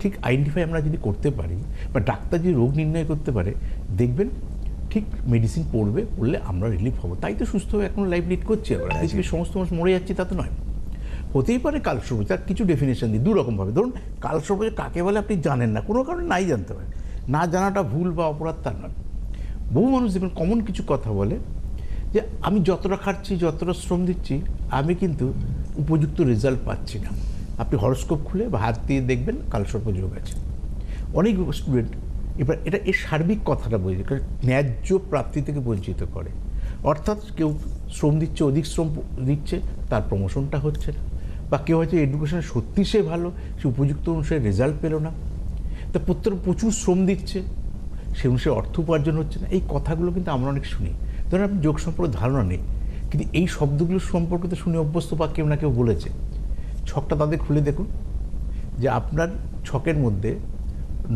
ঠিক আইডেন্টিফাই আমরা যদি করতে পারি বা ডাক্তার যদি রোগ নির্ণয় করতে পারে দেখবেন ঠিক মেডিসিন পড়বে পড়লে আমরা রিলিফ হব। তাই তো সুস্থ হয়ে এখন লাইফ লিড করছি আমরা। সমস্ত মানুষ মরে যাচ্ছে তা তো নয়। হতেই পারে কালসর্প তার কিছু ডেফিনেশন দিই দুরকমভাবে ধরুন কালসর্প কাকে বলে আপনি জানেন না কোনো কারণে নাই জানতে পারেন। না জানাটা ভুল বা অপরাধ তার নয়। বহু মানুষ দেখবেন কমন কিছু কথা বলে যে আমি যতটা খাচ্ছি যতটা শ্রম দিচ্ছি আমি কিন্তু উপযুক্ত রেজাল্ট পাচ্ছি না। আপনি হরস্কোপ খুলে বা হাত দিয়ে দেখবেন কালসর্প যোগ আছে অনেক স্টুডেন্ট এবার এটা এর সার্বিক কথাটা বোঝে কারণ ন্যায্য প্রাপ্তি থেকে বঞ্চিত করে। অর্থাৎ কেউ শ্রম দিচ্ছে, অধিক শ্রম দিচ্ছে, তার প্রমোশনটা হচ্ছে না। বা কেউ হয়তো এডুকেশন সত্যি সে ভালো, সে উপযুক্ত অনুসারে রেজাল্ট পেল না। তা প্রত্যেক প্রচুর শ্রম দিচ্ছে, সে অনুসারে অর্থ উপার্জন হচ্ছে না। এই কথাগুলো কিন্তু আমরা অনেক শুনি। ধরুন আপনি যোগ সম্পর্কে ধারণা নেই, কিন্তু এই শব্দগুলো সম্পর্কে তো শুনে অভ্যস্ত বা কেউ না কেউ বলেছে। ছকটা তাদের খুলে দেখুন যে আপনার ছকের মধ্যে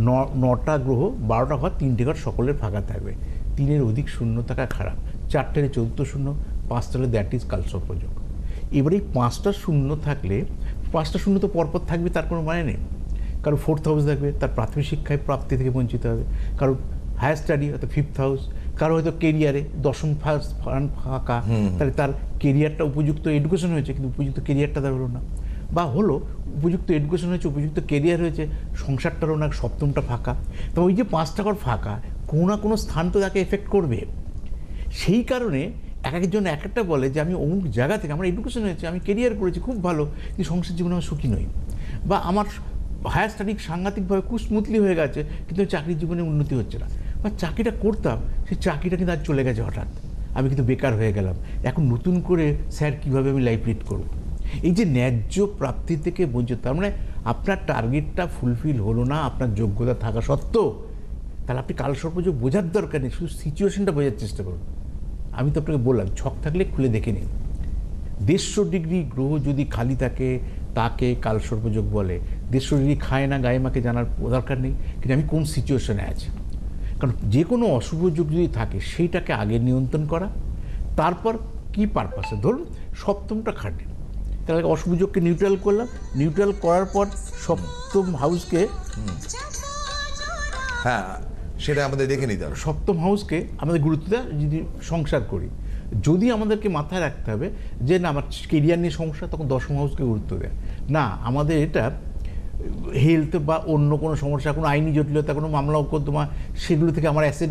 ন নটা গ্রহ বারোটা ঘর তিনটে ঘর সকলের ফাঁকা থাকবে। তিনের অধিক শূন্য থাকা খারাপ চারটের চৌদ্দ শূন্য পাঁচটালে দ্যাট ইজ কালসর্পযোগ এবার এই পাঁচটা শূন্য থাকলে পাঁচটা শূন্য তো পরপর থাকবে তার কোনো মানে নেই। কারও ফোর্থ হাউস থাকবে তার প্রাথমিক শিক্ষায় প্রাপ্তি থেকে বঞ্চিত হবে। কারও হায়ার স্টাডি অর্থাৎ ফিফথ হাউস কারও হয়তো কেরিয়ারে দশম ফার্স্ট ফাঁকা তাহলে তার কেরিয়ারটা উপযুক্ত এডুকেশন হয়েছে কিন্তু উপযুক্ত কেরিয়ারটা তার হলো না। বা হলো উপযুক্ত এডুকেশন হয়েছে, উপযুক্ত কেরিয়ার হয়েছে, সংসারটারও না সপ্তমটা ফাঁকা। তো ওই যে পাঁচটা ঘর ফাঁকা, কোনো না কোনো স্থান তো তাকে এফেক্ট করবে। সেই কারণে এক একজন এক একটা বলে যে, আমি অমুক জায়গা থেকে, আমার এডুকেশন হয়েছে, আমি কেরিয়ার করেছি, খুব ভালো, কিন্তু সংসার জীবনে আমার সুখী নই। বা আমার হায়ার স্টাডি সাংঘাতিকভাবে খুব স্মুথলি হয়ে গেছে, কিন্তু চাকরির জীবনে উন্নতি হচ্ছে না। বা চাকরিটা করতাম, সেই চাকরিটা কিন্তু আজ চলে গেছে হঠাৎ। আমি কিন্তু বেকার হয়ে গেলাম। এখন নতুন করে স্যার কীভাবে আমি লাইফ লিড করব? এই যে ন্যায্য প্রাপ্তি থেকে বঞ্চিত, তার মানে আপনার টার্গেটটা ফুলফিল হলো না, আপনার যোগ্যতা থাকা সত্ত্বেও, তাহলে আপনি কাল কালসর্পযোগ বোঝার দরকার নেই, শুধু সিচুয়েশনটা বোঝার চেষ্টা করুন। আমি তো আপনাকে বললাম, ছক থাকলে খুলে দেখে নিন। দেড়শো ডিগ্রি গ্রহ যদি খালি থাকে, তাকে কাল কালসর্পযোগ বলে। দেড়শো ডিগ্রি খায় না, গায়ে মাকে জানার দরকার নেই, কিন্তু আমি কোন সিচুয়েশনে আছি? কারণ যে কোনো অশুভ যোগ যদি থাকে, সেইটাকে আগে নিয়ন্ত্রণ করা, তারপর কি পারপাসে ধরুন, সপ্তমটা খাটে তাহলে অশুভ যোগকে নিউট্রাল করলাম। নিউট্রাল করার পর সপ্তম হাউসকে হ্যাঁ সেটা আমাদের দেখে নিতে হবে। সপ্তম হাউসকে আমাদের গুরুত্ব দেওয়া যদি সংসার করি। যদি আমাদেরকে মাথায় রাখতে হবে যে না আমার কেরিয়ার নিয়ে সমস্যা তখন দশম হাউসকে গুরুত্ব দেয়। না আমাদের এটা হেলথ বা অন্য কোনো সমস্যা কোনো আইনি জটিলতা কোনো মামলা মোকদ্দমা সেগুলো থেকে আমার অ্যাসেড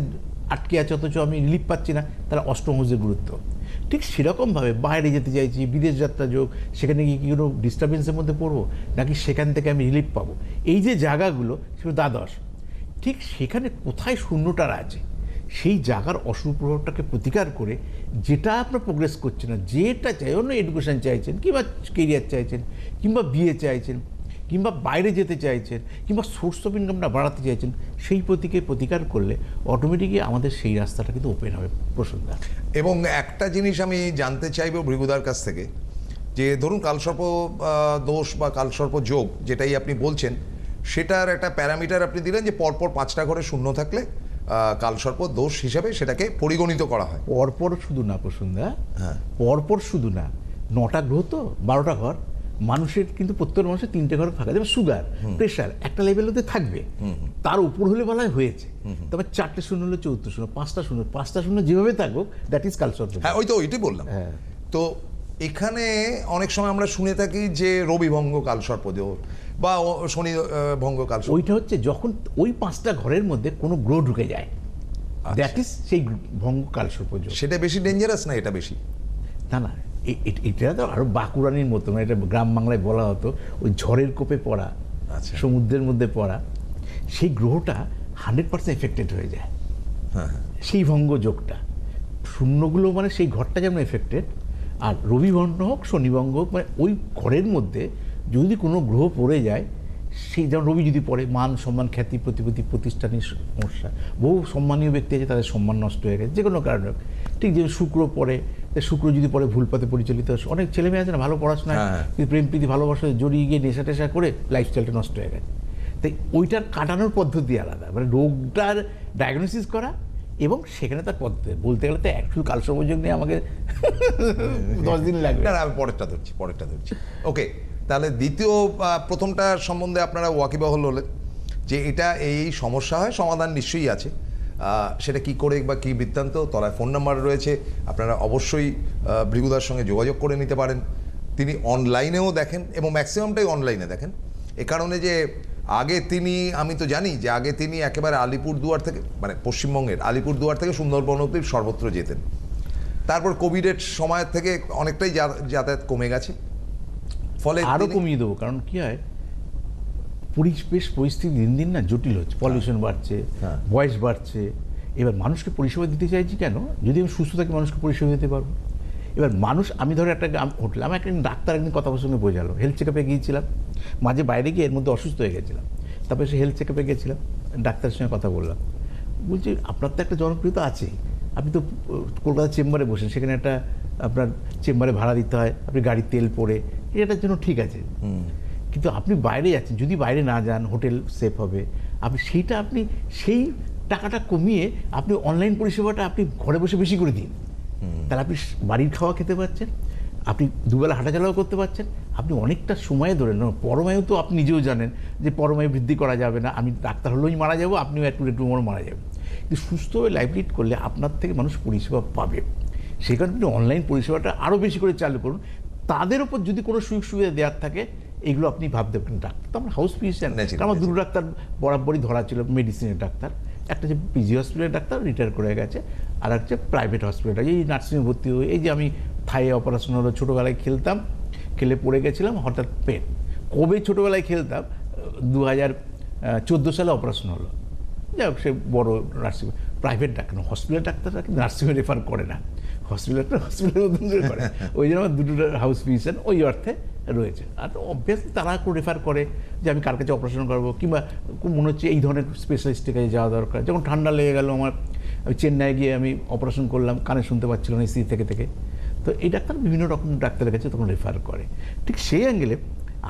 আটকে আছে, অথচ আমি রিলিফ পাচ্ছি না, তাহলে অষ্টম হাউসের গুরুত্ব। ঠিক সেরকমভাবে বাইরে যেতে চাইছি, বিদেশ যাত্রা যোগ, সেখানে গিয়ে কি কোনো ডিস্টারবেন্সের মধ্যে পড়ব? নাকি সেখান থেকে আমি রিলিফ পাবো? এই যে জায়গাগুলো, সেগুলো দ্বাদশ। ঠিক সেখানে কোথায় শূন্যটার আছে? সেই জায়গার অশুভ প্রভাবটাকে প্রতিকার করে যেটা আপনার প্রোগ্রেস করছে না, যেটা চাই অন্য এডুকেশন চাইছেন, কিংবা কেরিয়ার চাইছেন, কিংবা বিয়ে চাইছেন কিংবা বাইরে যেতে চাইছেন কিংবা সোর্স অফ ইনকামটা বাড়াতে চাইছেন সেই প্রতীকে প্রতিকার করলে অটোমেটিকই আমাদের সেই রাস্তাটা কিন্তু ওপেন হবে প্রসন্দা এবং একটা জিনিস আমি জানতে চাইব ভৃগুদার কাছ থেকে যে ধরুন কালসর্প দোষ বা কালসর্প যোগ যেটাই আপনি বলছেন সেটার একটা প্যারামিটার আপনি দিলেন যে পরপর পাঁচটা ঘরে শূন্য থাকলে কালসর্প দোষ হিসাবে সেটাকে পরিগণিত করা হয়। পরপর শুধু না প্রসন্দা হ্যাঁ। পরপর শুধু না নটা গ্রহ তো বারোটা ঘর। মানুষের কিন্তু প্রত্যেক মানুষের তিনটে ঘর ফাঁকা যেমন সুগার প্রেশার একটা লেভেল হতে থাকবে। তার উপর হলে বলা হয় হয়েছে। তবে চারটে শূন্য হলো চৌদ্দ শূন্য পাঁচটা শূন্য পাঁচটা শূন্য যেভাবে থাকুক দ্যাট ইজ কালচার হ্যাঁ ওই তো ওইটাই বললাম। হ্যাঁ। তো এখানে অনেক সময় আমরা শুনে থাকি যে রবি ভঙ্গ কালসর্প যোগ বা শনি ভঙ্গ কালসর্প। ওইটা হচ্ছে যখন ওই পাঁচটা ঘরের মধ্যে কোনো গ্রহ ঢুকে যায়। দ্যাট ইজ সেই ভঙ্গ কালসর্পযোগ সেটা বেশি ডেঞ্জারাস না এটা বেশি? না না এটা তো আরও বাঁকুড়ানির মতো মানে এটা গ্রাম বাংলায় বলা হতো ওই ঝড়ের কোপে পড়া আচ্ছা। সমুদ্রের মধ্যে পড়া সেই গ্রহটা হান্ড্রেড পার্সেন্ট এফেক্টেড হয়ে যায়। হ্যাঁ হ্যাঁ। সেই ভঙ্গ যোগটা শূন্যগুলো মানে সেই ঘরটা যেমন এফেক্টেড আর রবিবর্ণ হোক শনিভঙ্গ হোক মানে ওই ঘরের মধ্যে যদি কোনো গ্রহ পড়ে যায় সেই যেমন রবি যদি পড়ে মান সম্মান খ্যাতি প্রতিপত্তি প্রতিষ্ঠানের সমস্যা। বহু সম্মানীয় ব্যক্তি আছে তাদের সম্মান নষ্ট হয়ে গেছে যে কোনো কারণে হোক। ঠিক যে শুক্র পড়ে শুক্র যদি পড়ে ভুল পথে পরিচালিত হয়, অনেক ছেলে মেয়ে আছে না ভালো পড়াশোনা হ্যাঁ, হ্যাঁ। কিন্তু প্রেম প্রীতি ভালোবাসা জড়িয়ে গিয়ে নেশা টেশা করে লাইফস্টাইলটা নষ্ট হয়ে গেছে। তাই ওইটার কাটানোর পদ্ধতি আলাদা। মানে রোগটার ডায়াগনোসিস করা এবং সেখানে তার পদ্ধতি। বলতে গেলে তো এক শুধু কালসর্পযোগ নিয়ে আমাকে দশ দিন লাগবে। না আমি পরেরটা ধরছি পরেরটা ধরছি। ওকে তাহলে দ্বিতীয় প্রথমটা সম্বন্ধে আপনারা ওয়াকিবহল হলেন যে এটা এই সমস্যা হয়, সমাধান নিশ্চয়ই আছে। সেটা কি করে বা কি বৃত্তান্ত, তলায় ফোন নাম্বার রয়েছে, আপনারা অবশ্যই ভৃগুদার সঙ্গে যোগাযোগ করে নিতে পারেন। তিনি অনলাইনেও দেখেন এবং ম্যাক্সিমামটাই অনলাইনে দেখেন। এ কারণে যে আগে তিনি, আমি তো জানি যে আগে তিনি একেবারে আলিপুর দুয়ার থেকে মানে পশ্চিমবঙ্গের আলিপুর দুয়ার থেকে সুন্দরবন অব্দি সর্বত্র যেতেন। তারপর কোভিডের সময় থেকে অনেকটাই যাতায়াত কমে গেছে। ফলে আরও কমিয়ে দেবো কারণ কি হয়? পরিবেশ পরিস্থিতি দিন দিন না জটিল হচ্ছে পলিউশন বাড়ছে হ্যাঁ। বয়স বাড়ছে। এবার মানুষকে পরিষেবা দিতে চাইছি কেন? যদি আমি সুস্থ থাকি মানুষকে পরিষেবা দিতে পারব। এবার মানুষ আমি ধরো একটা হোটেল আমার একটা ডাক্তার একদিন কথা সঙ্গে বোঝালো। হেলথ চেক আপে গিয়েছিলাম মাঝে বাইরে গিয়ে এর মধ্যে অসুস্থ হয়ে গেছিলাম। তারপরে সে হেলথ চেক আপে গেছিলাম ডাক্তারের সঙ্গে কথা বললাম। বলছি আপনার তো একটা জনপ্রিয়তা আছেই। আপনি তো কলকাতা চেম্বারে বসেন সেখানে একটা আপনার চেম্বারে ভাড়া দিতে হয় আপনি গাড়ির তেল পড়ে এটার জন্য ঠিক আছে। কিন্তু আপনি বাইরে যাচ্ছেন যদি বাইরে না যান হোটেল সেফ হবে। আপনি সেইটা আপনি সেই টাকাটা কমিয়ে আপনি অনলাইন পরিষেবাটা আপনি ঘরে বসে বেশি করে দিন। তাহলে আপনি বাড়ির খাওয়া খেতে পাচ্ছেন আপনি দুবেলা হাঁটাচলাও করতে পারছেন আপনি অনেকটা সময় ধরে নেন পরমায়ু তো আপনি নিজেও জানেন যে পরমায়ু বৃদ্ধি করা যাবে না আমি ডাক্তার হলেই মারা যাব আপনিও একটু একটু মারা যাবেন। কিন্তু সুস্থভাবে লাইফ লিড করলে আপনার থেকে মানুষ পরিষেবা পাবে। সেই কারণে আপনি অনলাইন পরিষেবাটা আরও বেশি করে চালু করুন। তাদের ওপর যদি কোনো সুযোগ সুবিধা দেওয়ার থাকে এগুলো আপনি ভাবতে পারেন। ডাক্তার তো আমার হাউস ফিজিশিয়ান আমার দুটো ডাক্তার বরাবরই ধরা ছিল মেডিসিনের ডাক্তার। একটা যে পিজি হসপিটালের ডাক্তার রিটায়ার করে গেছে। আর একটা প্রাইভেট হসপিটাল এই নার্সিংয়ে ভর্তি হয়ে এই যে আমি থাইয়ে অপারেশন হলো ছোটোবেলায় খেলতাম খেলে পড়ে গেছিলাম হঠাৎ পেন কবে ছোটোবেলায় খেলতাম দু হাজার চোদ্দ সালে অপারেশন হলো। হোক সে বড় নার্সিং প্রাইভেট ডাক্তার হসপিটাল ডাক্তাররা কিন্তু নার্সিংয়ে রেফার করে না। হসপিটাল ডাক্তার হসপিটালের মতন করে। ওই জন্য আমার দুটো হাউস ফিজিশিয়ান ওই অর্থে রয়েছে। আর অবভিয়াসলি তারা রেফার করে যে আমি কার কাছে অপারেশন করব, কিংবা মনে হচ্ছে এই ধরনের স্পেশালিস্টের কাছে যাওয়া দরকার। যখন ঠান্ডা লেগে গেল আমার, আমি চেন্নাই গিয়ে আমি অপারেশন করলাম, কানে শুনতে পাচ্ছিলাম না স্ত্রী থেকে থেকে। তো এই ডাক্তার বিভিন্ন রকম ডাক্তারের কাছে তখন রেফার করে। ঠিক সেই অ্যাঙ্গেলে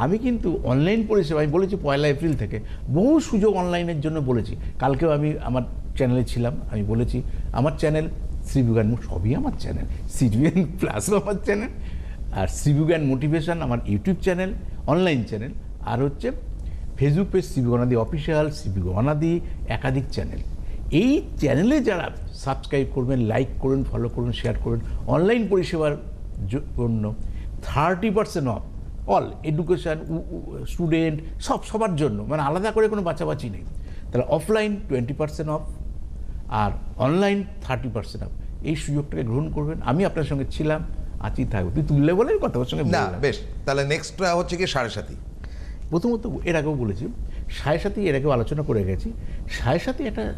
আমি কিন্তু অনলাইন পরিষেবা, আমি বলেছি পয়লা এপ্রিল থেকে, বহু সুযোগ অনলাইনের জন্য বলেছি। কালকেও আমি আমার চ্যানেলে ছিলাম, আমি বলেছি, আমার চ্যানেল শ্রীবিজ্ঞান সবই আমার চ্যানেল সিবিএন প্লাসও আমার চ্যানেল আর শ্রীবিজ্ঞান মোটিভেশন আমার ইউটিউব চ্যানেল অনলাইন চ্যানেল আর হচ্ছে ফেসবুক পেজ শ্রীবিগণাদি অফিসিয়াল শ্রীবিগণাদি একাধিক চ্যানেল এই চ্যানেলে যারা সাবস্ক্রাইব করবেন লাইক করুন ফলো করুন শেয়ার করুন অনলাইন পরিষেবার জন্য thirty percent off all education student সব সবার জন্য। মানে আলাদা করে কোনো বাঁচাবাচি নেই। তাহলে অফলাইন টোয়েন্টি পার্সেন্ট অফ আর অনলাইন থার্টি পার্সেন্ট অফ এই সুযোগটাকে গ্রহণ করবেন। আমি আপনার সঙ্গে ছিলাম আছি থাকব। তুই তুললে বলে কথা সঙ্গে না বেশ। তাহলে নেক্সটটা হচ্ছে কি সাড়ে সাথী প্রথমত এর আগেও বলেছি সাড়ে সাথে এর আগেও আলোচনা করে গেছি। সাড়ে সাথে একটা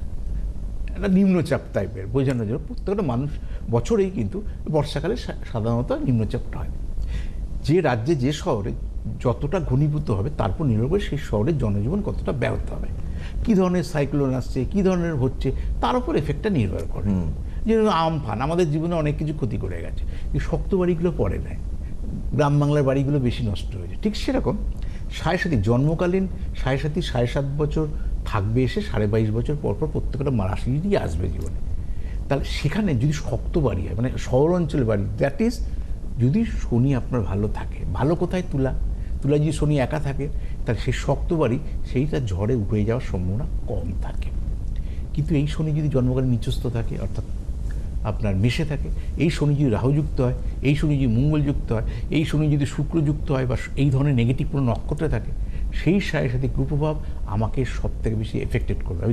একটা নিম্নচাপ টাইপের বোঝানোর জন্য। প্রত্যেকটা মানুষ বছরেই কিন্তু বর্ষাকালে সাধারণত নিম্নচাপটা হয়। যে রাজ্যে যে শহরে যতটা ঘনীভূত হবে তারপর নির্ভর করে সেই শহরের জনজীবন কতটা ব্যাহত হবে। কী ধরনের সাইক্লোন আসছে কী ধরনের হচ্ছে তার উপর এফেক্টটা নির্ভর করে। যেমন আমফান আমাদের জীবনে অনেক কিছু ক্ষতি করে গেছে। এই শক্ত বাড়িগুলো পড়ে নেয় গ্রাম বাংলার বাড়িগুলো বেশি নষ্ট হয়েছে ঠিক সেরকম সাড়ে সাথী জন্মকালীন সাড়ে সাথী সাড়ে সাত বছর থাকবে এসে সাড়ে বাইশ বছর পর পর প্রত্যেকটা মারাশিরই আসবে জীবনে। তাহলে সেখানে যদি শক্ত বাড়ি হয় মানে শহর অঞ্চলের বাড়ি দ্যাট ইজ যদি শনি আপনার ভালো থাকে, ভালো কোথায়? তুলা। তুলা যদি শনি একা থাকে, তাহলে সেই শক্ত বাড়ি, সেইটা ঝড়ে উঠে যাওয়ার সম্ভাবনা কম থাকে। কিন্তু এই শনি যদি জন্মকালীন নিচস্থ থাকে, অর্থাৎ আপনার মেশে থাকে, এই শনি যদি রাহুযুক্ত হয়, এই শনি যদি মঙ্গলযুক্ত হয়, এই শনি যদি শুক্রযুক্ত হয় বা এই ধরনের নেগেটিভ কোনো নক্ষত্রে থাকে, সেই সাথে সাথে কুপ্রভাব আমাকে সব থেকে বেশি এফেক্টেড করবে।